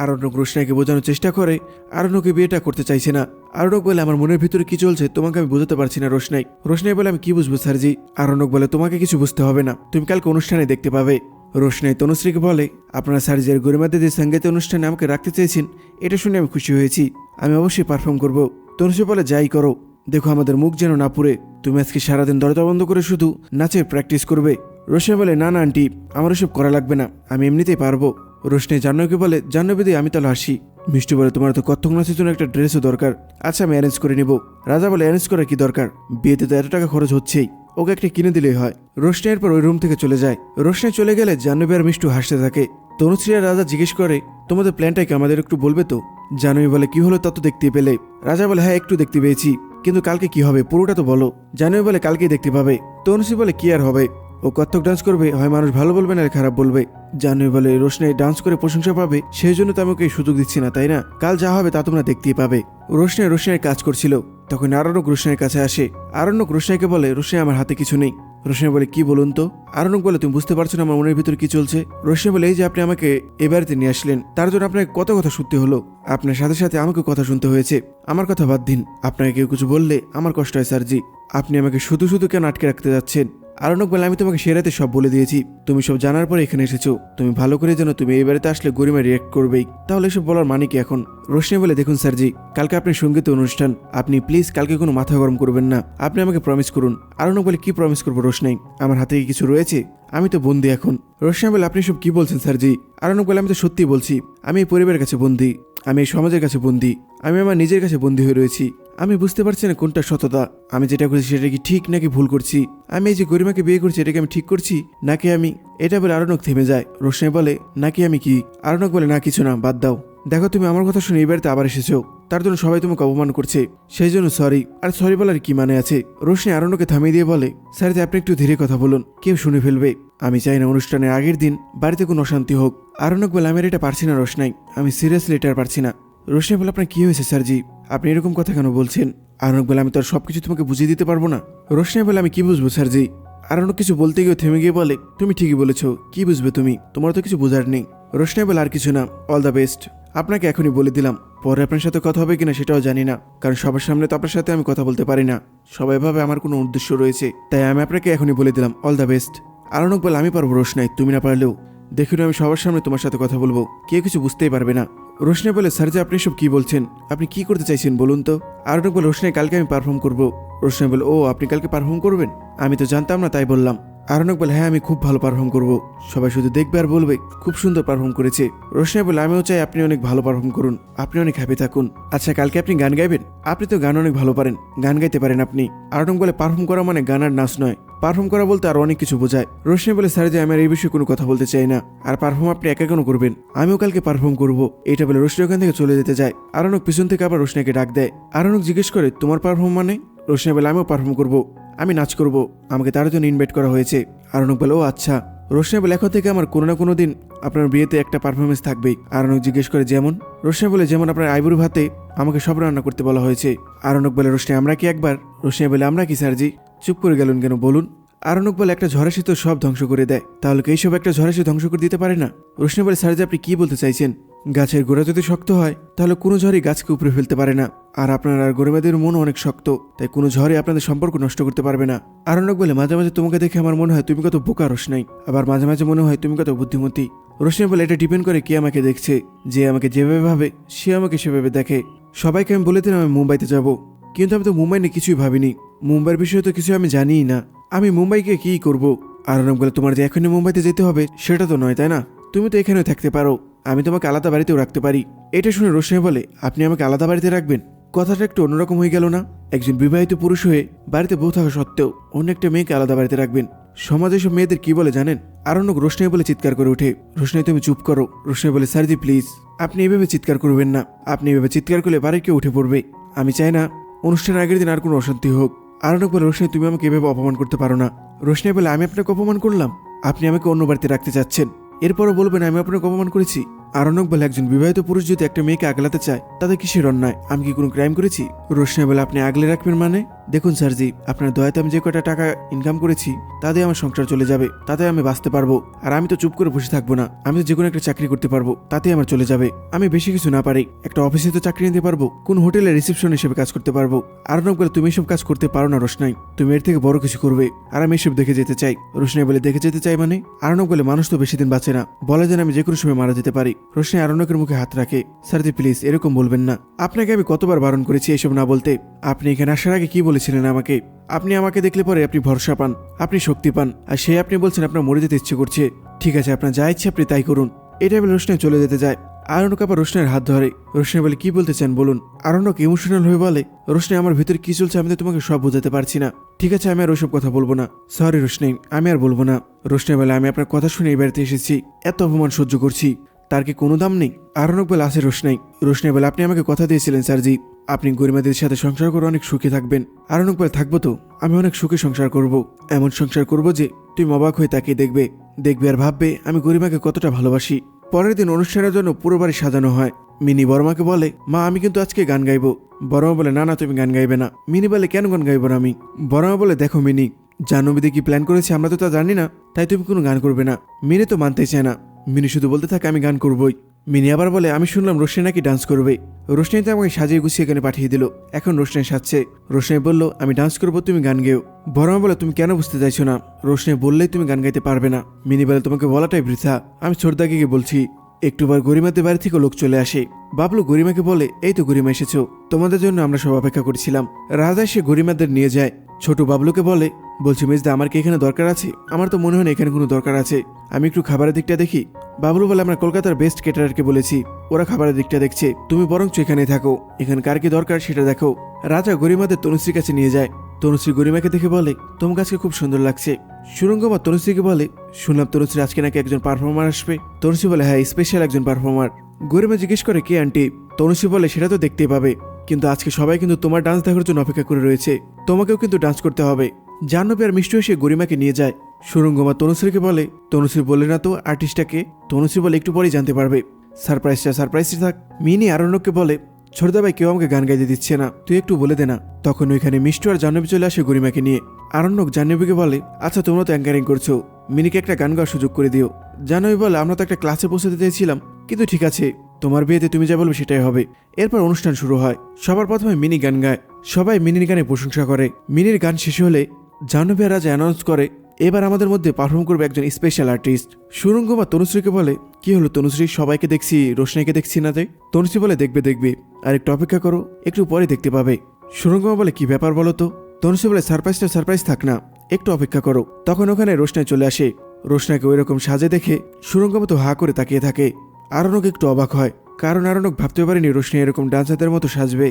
আরণ্যক রোশনাইকে বোঝানোর চেষ্টা করে। আরণ্যকে বিয়েটা করতে চাইছে না। আরণ্যক বলে, আমার মনের ভিতরে কি চলছে? তোমাকে আমি বোঝাতে পারছি না রোশনাই। রোশনাই বলে, আমি কি বুঝব, স্যারজি? আরণ্যক বলে, তোমাকে কিছু বুঝতে হবে না। তুমি কালকে অনুষ্ঠানে দেখতে পাবে। রোশনাই তনুশ্রীকে বলে, আপনারা স্যারজির গরিমাদের যে সংগীত অনুষ্ঠানে আমাকে রাখতে চেয়েছেন। এটা শুনে আমি খুশি হয়েছি। আমি অবশ্যই পারফর্ম করব। তনুশ্রী বলে, যাই করো। দেখো, আমাদের মুখ যেন না পুড়ে। তুমি আজকে সারাদিন দরজা বন্ধ করে শুধু নাচের প্র্যাকটিস করবে। রোশনাই বলে, না না আন্টি আমার ওসব করা লাগবে না। আমি এমনিতেই পারব। রোশনাই জাহ্নবীকে বলে, জাহ্নবী দিয়ে আমি তাহলে আসি। মিষ্টি বলে, তোমার তো কত্থক নাচের জন্য একটা ড্রেসও দরকার। আচ্ছা আমি অ্যারেঞ্জ করে নিব। রাজা বলে অ্যারেঞ্জ করার কি দরকার? বিয়েতে তো এত টাকা খরচ হচ্ছেই। ওকে একটা কিনে দিলেই হয়। রোশনাইয়ের পর ওই রুম থেকে চলে যায়। রোশনাই চলে গেলে জাহ্নবী আর মিষ্টু হাসতে থাকে। তনুশ্রী রাজা জিজ্ঞেস করে, তোমাদের প্ল্যানটা কি আমাদের একটু বলবে তো? জাহ্নবী বলে, কি হলো তা তো দেখতে পেলে। রাজা বলে হ্যাঁ একটু দেখতে পেয়েছি। কিন্তু কালকে কি হবে? পুরোটা তো বলো। জাহ্নবী বলে, কালকেই দেখতে পাবে। তনুশ্রী বলে, কি আর হবে? ও কত্থক ডান্স করবে, হয় মানুষ ভালো বলবে না, খারাপ বলবে? জাহ্নবী বলে রোশনাই ডান্স করে প্রশংসা পাবে সেই জন্য তো আমি ওকে সুযোগ দিচ্ছি না, তাই না? কাল যা হবে তা তোমরা দেখতেই পাবে। রোশনাই রোশনাইয়ের কাজ করছিল। তখন আরণ্যক রোশনাইয়ের কাছে আসে। আরণ্যক রোশনাইকে বলে রোশনাই আমার হাতে কিছু নেই। রোশনাই বলে, কি বলুন তো? আরণ্যক বলে, তুমি বুঝতে পারছ না আমার মনের ভিতরে কি চলছে? রোশনাই বলে, এই যে আপনি আমাকে এ বাড়িতে নিয়ে আসলেন, তার জন্য আপনাকে কত কথা শুনতে হলো। আপনার সাথে সাথে আমাকে কথা শুনতে হয়েছে। আমার কথা বাদ দিন। আপনাকে কেউ কিছু বললে আমার কষ্ট হয়, স্যারজি। আপনি আমাকে শুধু শুধু কেন আটকে রাখতে যাচ্ছেন? আরণক বলে আমি তোমাকে সেরাতে সব বলে দিয়েছি। তুমি সব জানার পরে এখানে এসেছ। তুমি ভালো করে জানো তুমি এই বাড়িতে আসলে গরিমা রিয়েক্ট করবেই। তাহলে এসব বলার মানে কি এখন? রোশনি বলে, দেখুন স্যারজি, কালকে আপনি সংগীত অনুষ্ঠান। আপনি প্লিজ কালকে কোনো মাথা গরম করবেন না। আপনি আমাকে প্রমিস করুন। আরণক বলে, কি প্রমিস করব রোশনাই আমার হাতে কি কিছু রয়েছে? আমি তো বন্দি এখন। রোশনাই বলে, আপনি সব কি বলছেন স্যারজি? আরণক বলে, আমি তো সত্যি বলছি। আমি এই পরিবারের কাছে বন্দি। আমি এই সমাজের কাছে বন্দি। আমি আমার নিজের কাছে বন্দি হয়ে রয়েছি। আমি বুঝতে পারছি না কোনটা সততা। আমি যেটা করছি সেটা কি ঠিক নাকি ভুল করছি? আমি এই যে গরিমাকে বিয়ে করছি, এটাকে আমি ঠিক করছি? নাকি আমি? এটা বলে আরণক থেমে যায়। রোশনাই বলে, নাকি আমি কি? আরণক বলে, না, কিছু না, বাদ দাও। দেখো তুমি আমার কথা শুনে এই বাড়িতে আবার এসেছ। তার জন্য সবাই তোমাকে অপমান করছে। সেই জন্য সরি আর সরি বলার কি মানে আছে? রোশনি আরণ্যকে থামিয়ে দিয়ে বলে, স্যার, যে আপনি একটু ধীরে কথা বলুন, কেউ শুনে ফেলবে। আমি চাই না অনুষ্ঠানের আগের দিন বাড়িতে কোনো অশান্তি হোক। আরণ্যক বলে, আমি এটা পারছি না রোশনাই। আমি সিরিয়াসলি এটা পারছি না। রোশনাই বলে, আপনার কী হয়েছে, স্যারজি? আপনি এরকম কথা কেন বলছেন? আরণ্যক বলে, আমি তো আর সব কিছু তোমাকে বুঝিয়ে দিতে পারব না। রোশনাই বলে, আমি কি বুঝব, স্যারজি? আর অন্য কিছু বলতে গিয়ে থেমে গিয়ে বলে, তুমি ঠিকই বলেছ, কি বুঝবে তুমি? তোমার তো কিছু বোঝার নেই। রোশনাই বলে, আর কিছু না অল দ্য বেস্ট আপনাকে এখনই বলে দিলাম। পরে আপনার সাথে কথা হবে কিনা সেটাও জানি না, কারণ সবার সামনে তো আপনার সাথে আমি কথা বলতে পারি না। সবাই ভাবে আমার কোনো উদ্দেশ্য রয়েছে, তাই আমি আপনাকে এখনই বলে দিলাম অল দ্য বেস্ট আরণক বলে, আমি পারব রোশনাই তুমি না পারলেও। দেখুন, আমি সবার সামনে তোমার সাথে কথা বলব। কেউ কিছু বুঝতেই পারবে না। রোশনাই বলে, স্যার যে আপনি সব কি বলছেন? আপনি কি করতে চাইছেন বলুন তো? আরণক বলে, রোশনে, কালকে আমি পারফর্ম করব। রোশনে বলে, ও, আপনি কালকে পারফর্ম করবেন? আমি তো জানতাম না, তাই বললাম। আরণক বলে হ্যাঁ আমি খুব ভালো পারফর্ম করব। সবাই শুধু দেখবে আর বলবে, খুব সুন্দর পারফর্ম করেছে। রোশনাই বলে, আমিও চাই আপনি অনেক ভালো পারফর্ম করুন, আপনি অনেক হ্যাপি থাকুন। আচ্ছা কালকে আপনি গান গাইবেন? আপনি তো গান অনেক ভালো পারেন, গান গাইতে পারেন আপনি। আরণক বলে পারফর্ম করা মানে গান আর নাচ নয় পারফর্ম করা বলতে আরও অনেক কিছু বোঝায়। রোশনি বলে, স্যার, যে আমি আর এই বিষয়ে কোনো কথা বলতে চাই না, আর পারফর্ম আপনি একা কেন করবেন? আমিও কালকে পারফর্ম করব। এটা বলে রোশনি ওখান থেকে চলে যেতে যায়। আরণক পিছন থেকে আবার রোশনাকে ডাক দেয়। আরণক জিজ্ঞেস করে, তোমার পারফর্ম মানে? রোশনি বলে, আমিও পারফর্ম করব। আমি নাচ করব। আমাকে তার জন্য ইনভাইট করা হয়েছে। আরণক বলে, ও আচ্ছা। রোশনি বলে এখন থেকে আমার কোনো না কোনো দিন আপনার বিয়েতে একটা পারফরমেন্স থাকবেই। আরণক জিজ্ঞেস করে, যেমন? রোশনি বলে, যেমন আপনার আইবুড়ি ভাতে আমাকে সব রান্না করতে বলা হয়েছে। আরণক বলে, রোশনি, আমরা কি একবার? রোশনি বলে, আমরা কি, স্যারজি? চুপ করে গেলেন কেন, বলুন। আরণক বলে, একটা ঝড়ে তো সব ধ্বংস করে দেয়। তাহলে এইসব একটা ঝড়ে ধ্বংস করে দিতে পারে না? রোশনি বলে স্যার যে আপনি কি বলতে চাইছেন? গাছের গোড়া যদি শক্ত হয়, তাহলে কোনো ঝড়ই গাছকে উপরে ফেলতে পারে না। আর আপনার আর গরিবাদের মন অনেক শক্ত, তাই কোনো ঝড়ে আপনাদের সম্পর্ক নষ্ট করতে পারবে না। আরণক বলে মাঝে মাঝে তোমাকে দেখে আমার মনে হয় তুমি কত বোকা রোশনাই। আবার মাঝে মাঝে মনে হয় তুমি কত বুদ্ধিমতী। রোশনি বলে এটা ডিপেন্ড করে কে আমাকে দেখছে, যে আমাকে যেভাবে ভাবে, সে আমাকে সেভাবে দেখে। সবাইকে আমি বলে দিন আমি মুম্বাইতে যাব, কিন্তু আমি তো মুম্বাই নিয়ে কিছুই ভাবিনি। মুম্বাইয়ের বিষয়ে তো কিছু আমি জানিই না। আমি মুম্বাইকে কি করব? আরণক বলে, তোমার যে এখনই মুম্বাইতে যেতে হবে, সেটা তো নয়, তাই না? তুমি তো এখানেও থাকতে পারো। আমি তোমাকে আলাদা বাড়িতেও রাখতে পারি। এটা শুনে রোশনাই বলে, আপনি আমাকে আলাদা বাড়িতে রাখবেন? কথাটা একটু অন্যরকম হয়ে গেল না? একজন বিবাহিত পুরুষ হয়ে বাড়িতে বউ থাকা সত্ত্বেও অন্য একটা মেয়েকে আলাদা বাড়িতে রাখবেন। সমাজে সব মেয়েদের কি বলে জানেন? আরণ্যক রোশনাই বলে চিৎকার করে ওঠে। রোশনাই তুমি চুপ করো। রোশনাই বলে স্যারজি প্লিজ। আপনি এভাবে চিৎকার করবেন না। আপনি এভাবে চিৎকার করলে বাড়ি কেউ উঠে পড়বে। আমি চাই না অনুষ্ঠানের আগের দিন আর কোনো অশান্তি হোক। আরণ্যক বলে রোশনাই তুমি আমাকে এভাবে অপমান করতে পারো না। রোশনাই বলে, আমি আপনাকে অপমান করলাম। আপনি আমাকে অন্য বাড়িতে রাখতে চাচ্ছেন। এরপরও বলবেন, আমি আপনাকে অপমান করেছি। আরণক বলে একজন বিবাহিত পুরুষ যদি একটা মেয়েকে আগলাতে চায়, তাতে কিসের অন্যায়? আমি কি কোনো ক্রাইম করেছি? রোশনা বলে, আপনি আগলে রাখবেন মানে? দেখুন স্যারজি আপনার দয়াতে আমি যে কটা টাকা ইনকাম করেছি তাতে আমার সংসার চলে যাবে তাতে আমি বাঁচতে পারব। আর আমি তো চুপ করে বসে থাকব না, আমি তো যে কোনো একটা চাকরি করতে পারব তাতে আমার চলে যাবে। আমি বেশি কিছু না পারি, একটা অফিসে তো চাকরি নিতে পারব, কোন হোটেলে রিসেপশন হিসেবে কাজ করতে পারব। আর নক বলে তুমি এসব কাজ করতে পারো না রোশনাই, তুমি এর থেকে বড় কিছু করবে। আর আমি এসব দেখে যেতে চাই। রোশনাই বলে, দেখে যেতে চাই মানে? আরণক বলে মানুষ তো বেশি দিন বাঁচে না, বলে যেন আমি যে কোনো সময় মারা যেতে পারি। রোশনাই আরণকের মুখে হাত রাখে স্যারজি প্লিজ এরকম বলবেন না। আপনাকে আমি কতবার বারণ করেছি এসব না বলতে? আপনি এখানে আসার আগে কি বলেছিলেন আমাকে? আপনি আমাকে দেখলে পরে আপনি ভরসা পান, আপনি শক্তি পান, আর সে আপনি বলছেন আপনার মরে যেতে ইচ্ছে করছে। ঠিক আছে, আপনার যা ইচ্ছে আপনি তাই করুন। এটা বলে রোশনাই চলে যেতে যায়। আরণক আবার রোশনের হাত ধরে। রোশনাই বলে, কি বলতে চান বলুন? আরণক ইমোশনাল হয়ে বলে, রোশনাই, আমার ভিতরে কি চলছে আমি তো তোমাকে সব বোঝাতে পারছি না। ঠিক আছে, আমি আর ওসব কথা বলব না। সরি রোশনাই, আমি আর বলব না। রোশনাই বলে, আমি আপনার কথা শুনে এই বাড়িতে এসেছি। এত অপমান সহ্য করছি। তার কি কোনো দাম নেই? আরণক বলে, আছে রোশনাই। রোশনাই বলে, আপনি আমাকে কথা দিয়েছিলেন স্যারজি। আপনি গরিমাদের সাথে সংসার করে অনেক সুখে থাকবেন। আরণক বলে থাকব তো, আমি অনেক সুখে সংসার করব। এমন সংসার করব যে, তুমি অবাক হয়ে তাকিয়ে দেখবে দেখবে আর ভাববে, আমি গরিমাকে কতটা ভালোবাসি। পরের দিন অনুষ্ঠানের জন্য পুরো বাড়ি সাজানো হয়। মিনি বর্মাকে বলে, মা, আমি কিন্তু আজকে গান গাইবো। বর্মা বলে, না না, তুমি গান গাইবে না। মিনি বলে, কেন গান গাইবো না আমি? বর্মা বলে, দেখো মিনি জাহ্নবীদি কি প্ল্যান করেছে, আমরা তো তা জানি না, তাই তুমি কোনো গান করবে না। মিনি তো মানতে চায় না। মিনি শুধু বলতে থাকে, আমি গান করবই। মিনি আবার বলে, আমি শুনলাম রোশনি নাকি ডান্স করবে। রোশনি তো আমাকে সাজিয়ে গুছিয়ে এখানে পাঠিয়ে দিল। এখন রোশনি সাজছে। রোশনি বলল, আমি ডান্স করব, তুমি গান গেও। বর্মা বলে, তুমি কেন বুঝতে চাইছো না? রোশনি বললেই তুমি গান গাইতে পারবে না। মিনি বলে, তোমাকে বলাটাই বৃথা। আমি ছোটদাকে গিয়ে বলছি একটুবার গরিমাদের বাড়ি থেকে লোক চলে আসে। বাবলু গরিমাকে বলে, এই তো গরিমা এসেছ। তোমাদের জন্য আমরা সব অপেক্ষা করছিলাম। রাজা এসে গরিমাদের নিয়ে যায়। ছোট বাবলুকে বলে বলছি, মেজদা, আমার কি এখানে দরকার আছে? আমার তো মনে হয় না এখানে কোনো দরকার আছে। আমি একটু খাবারের দিকটা দেখি। বাবলু বলে আমরা কলকাতার বেস্ট কেটারারকে বলেছি। ওরা খাবারের দিকটা দেখছে। তুমি বরঞ্চ এখানে থাকো। এখানে কার কি দরকার সেটা দেখো। রাজা গরিমাদের তনুশ্রীর কাছে নিয়ে যায়। তনুশ্রী গরিমাকে দেখে বলে, তোমার আজকে খুব সুন্দর লাগছে। সুরঙ্গমা তনুশ্রীকে বলে, শুনলাম তনুশ্রী আজকে নাকি একজন পারফর্মার আসবে। তনুশ্রী বলে হ্যাঁ স্পেশাল একজন পারফর্মার গরিমা জিজ্ঞেস করে, কে আন্টি তনুশ্রী বলে, সেটা তো দেখতেই পাবে। কিন্তু আজকে সবাই কিন্তু তোমার ডান্স দেখার জন্য অপেক্ষা করে রয়েছে। তোমাকেও কিন্তু ডান্স করতে হবে। জাহ্নবী আর মিষ্টি এসে গরিমাকে নিয়ে যায়। সুরঙ্গমা তনুশ্রীকে বলে, তনুশ্রী বলে না তো আর্টিস্টটাকে তনুশ্রী বলে একটু পরেই জানতে পারবে। সারপ্রাইজটা সারপ্রাইজই থাক। মিনি আরণ্যককে বলে ছোটদা ভাই কেউ আমাকে গান গাইতে দিচ্ছে না, তুই একটু বলে দে না। তখন ওইখানে মিষ্টি আর জাহ্নবী চলে আসে গরিমাকে নিয়ে। আরণ্যক জাহ্নবীকে বলে আচ্ছা তোমরা তো অ্যাঙ্কারিং করছ। মিনিকে একটা গান গাওয়ার সুযোগ করে দিও। জাহ্নবী বলে, আমরা তো একটা ক্লাসে পৌঁছাতে চেয়েছিলাম, কিন্তু ঠিক আছে, তোমার বিয়েতে তুমি যা বলবে সেটাই হবে। এরপর অনুষ্ঠান শুরু হয়। সবার প্রথমে মিনি গান গায়। সবাই মিনির গানে প্রশংসা করে। মিনির গান শেষ হলে জাহ্নবী রাজা অ্যানাউন্স করে, এবার আমাদের মধ্যে পারফর্ম করবে একজন স্পেশাল আর্টিস্ট সুরঙ্গমা তনুশ্রীকে বলে, কি হলো তনুশ্রী? সবাইকে দেখছি, রোশনাইকে দেখছি না যে তনুশ্রী বলে, দেখবে দেখবে। আর একটু অপেক্ষা করো, একটু পরে দেখতে পাবে। সুরঙ্গমা বলে, কি ব্যাপার বলো তো? তনুশ্রী বলে সারপ্রাইজটা সারপ্রাইজ থাক না, একটু অপেক্ষা করো। তখন ওখানে রোশনাই চলে আসে। রোশনাকে ওই রকম সাজে দেখে সুরঙ্গমা তো হা করে তাকিয়ে থাকে। আরণক একটু অবাক হয়, কারণ আরণক ভাবতে পারেনি রোশনি এরকম ডান্সারদের মতো সাজবে।